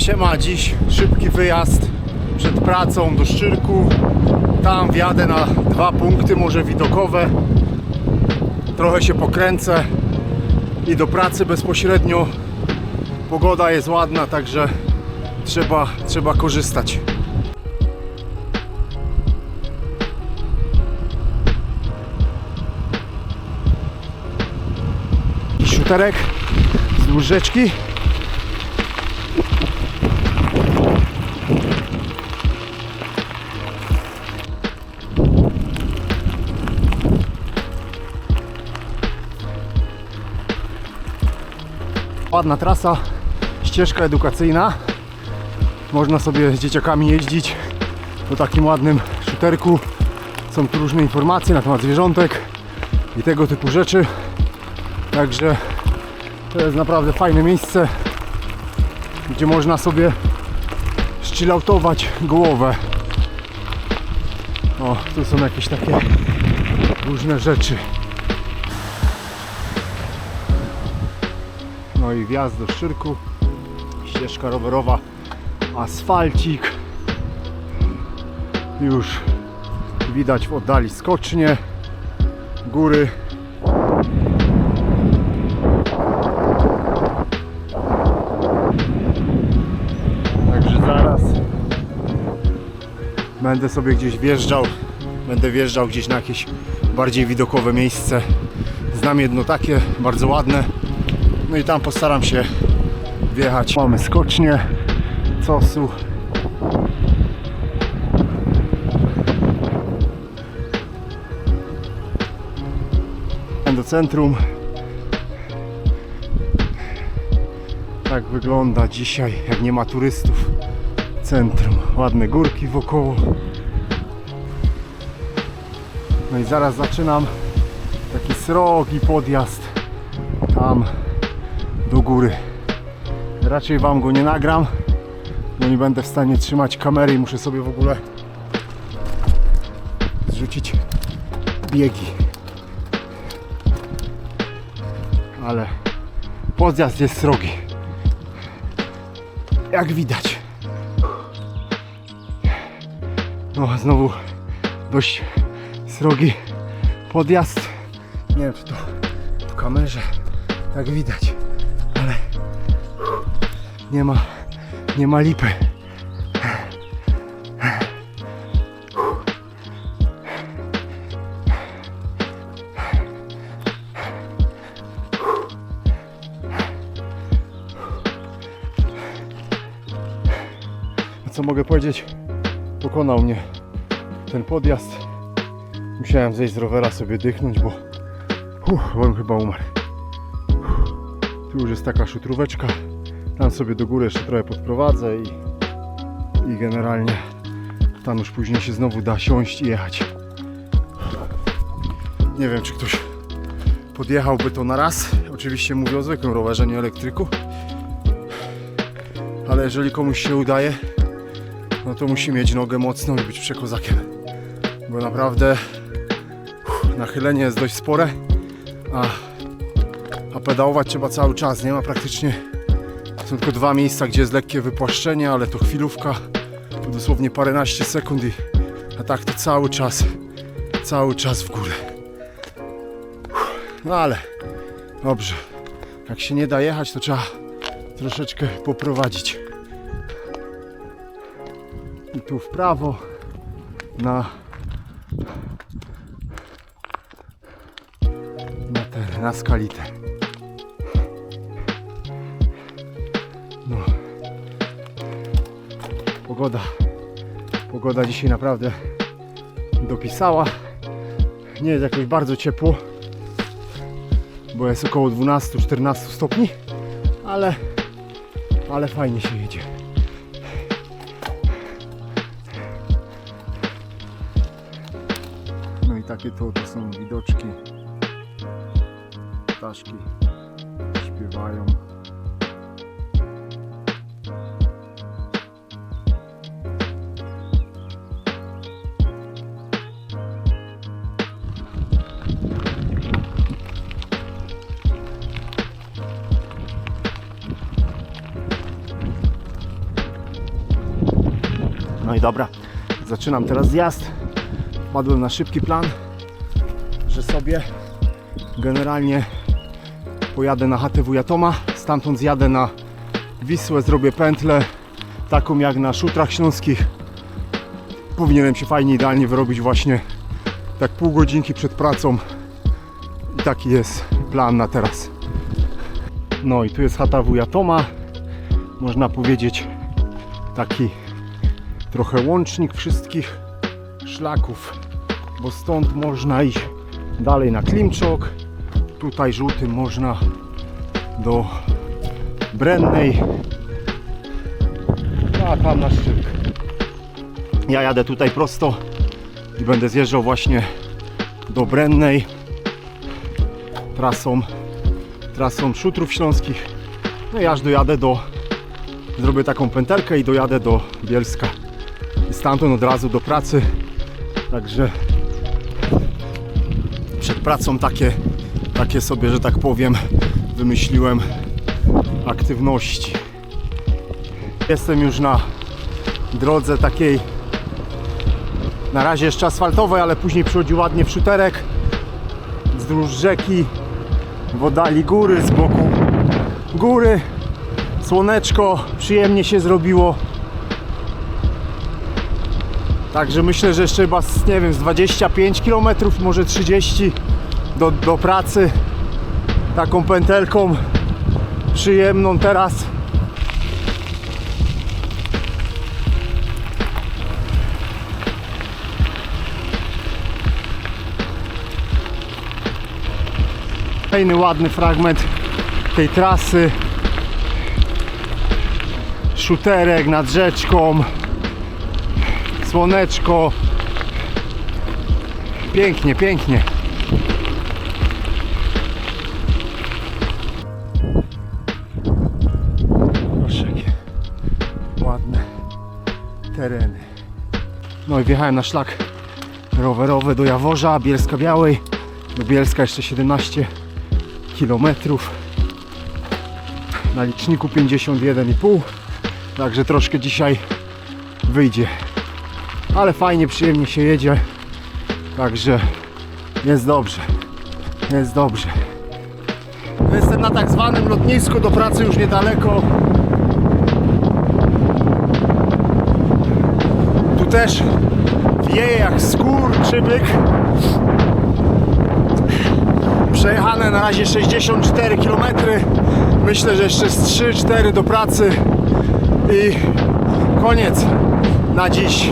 siema, dziś szybki wyjazd przed pracą do Szczyrku. Tam wjadę na dwa punkty, może widokowe. Trochę się pokręcę i do pracy bezpośrednio. Pogoda jest ładna, także trzeba, trzeba korzystać. Szuterek wzdłuż rzeczki. Ładna trasa, ścieżka edukacyjna. Można sobie z dzieciakami jeździć po takim ładnym szuterku. Są tu różne informacje na temat zwierzątek i tego typu rzeczy. Także to jest naprawdę fajne miejsce, gdzie można sobie szchillautować głowę. O, tu są jakieś takie różne rzeczy. No i wjazd do Szczyrku, ścieżka rowerowa, asfalcik. Już widać w oddali skocznie, góry. Także zaraz będę sobie gdzieś wjeżdżał, będę wjeżdżał gdzieś na jakieś bardziej widokowe miejsce. Znam jedno takie, bardzo ładne. No i tam postaram się wjechać. Mamy skocznie, cosu. Do centrum. Tak wygląda dzisiaj, jak nie ma turystów. Centrum, ładne górki wokoło. No i zaraz zaczynam taki srogi podjazd tam do góry. Raczej Wam go nie nagram, bo nie będę w stanie trzymać kamery i muszę sobie w ogóle zrzucić biegi. Ale podjazd jest srogi. Jak widać. No, znowu dość srogi podjazd. Nie wiem, czy to w kamerze tak widać, nie ma, nie ma lipy. Co mogę powiedzieć? Pokonał mnie ten podjazd. Musiałem zejść z rowera sobie dychnąć, bo uff, bym chyba umarł. Tu już jest taka szutróweczka. Tam sobie do góry jeszcze trochę podprowadzę i, i generalnie tam już później się znowu da siąść i jechać. Nie wiem, czy ktoś podjechałby to na raz. Oczywiście mówię o zwykłym rowerze, nie elektryku. Ale jeżeli komuś się udaje, no to musi mieć nogę mocną i być przekozakiem. Bo naprawdę nachylenie jest dość spore, a a pedałować trzeba cały czas. Nie ma praktycznie. Są tylko dwa miejsca, gdzie jest lekkie wypłaszczenie, ale to chwilówka. To dosłownie paręnaście sekund i a tak to cały czas, cały czas w górę. No ale dobrze. Jak się nie da jechać, to trzeba troszeczkę poprowadzić. I tu w prawo na na, ten, na skalitę. Pogoda. Pogoda dzisiaj naprawdę dopisała. Nie jest jakoś bardzo ciepło, bo jest około 12-14 stopni, ale, ale fajnie się jedzie. No i takie to, to są widoczki. Ptaszki śpiewają. No i dobra, zaczynam teraz zjazd. Wpadłem na szybki plan, że sobie generalnie pojadę na chatę wuja Toma, stamtąd zjadę na Wisłę, zrobię pętlę taką jak na szutrach śląskich. Powinienem się fajnie, idealnie wyrobić właśnie tak pół godzinki przed pracą. I taki jest plan na teraz. No i tu jest chata wuja Toma. Można powiedzieć taki trochę łącznik wszystkich szlaków, bo stąd można iść dalej na Klimczok. Tutaj żółtym można do Brennej, a tam na szczyt. Ja jadę tutaj prosto i będę zjeżdżał właśnie do Brennej trasą, trasą Szutrów Śląskich. No i aż dojadę do, zrobię taką pętelkę i dojadę do Bielska. I stamtąd od razu do pracy. Także przed pracą takie, takie sobie, że tak powiem, wymyśliłem aktywności. Jestem już na drodze takiej na razie jeszcze asfaltowej, ale później przychodzi ładnie wszuterek wzdłuż rzeki w oddali góry, z boku góry słoneczko, przyjemnie się zrobiło także myślę, że jeszcze chyba z, nie wiem, z 25 km, może 30 do, do pracy taką pętelką przyjemną teraz Kolejny ładny fragment tej trasy. Szuterek nad rzeczką. Słoneczko. Pięknie, pięknie. Proszę, jakie ładne tereny. No i wjechałem na szlak rowerowy do Jaworza, Bielska Białej. Do Bielska jeszcze 17 kilometrów na liczniku 51,5 także troszkę dzisiaj wyjdzie ale fajnie, przyjemnie się jedzie. Także jest dobrze. Jest dobrze. Jestem na tak zwanym lotnisku do pracy już niedaleko. Tu też wieje jak skór czybyk. Przejechane na razie 64 km. Myślę, że jeszcze z 3-4 do pracy. I koniec na dziś.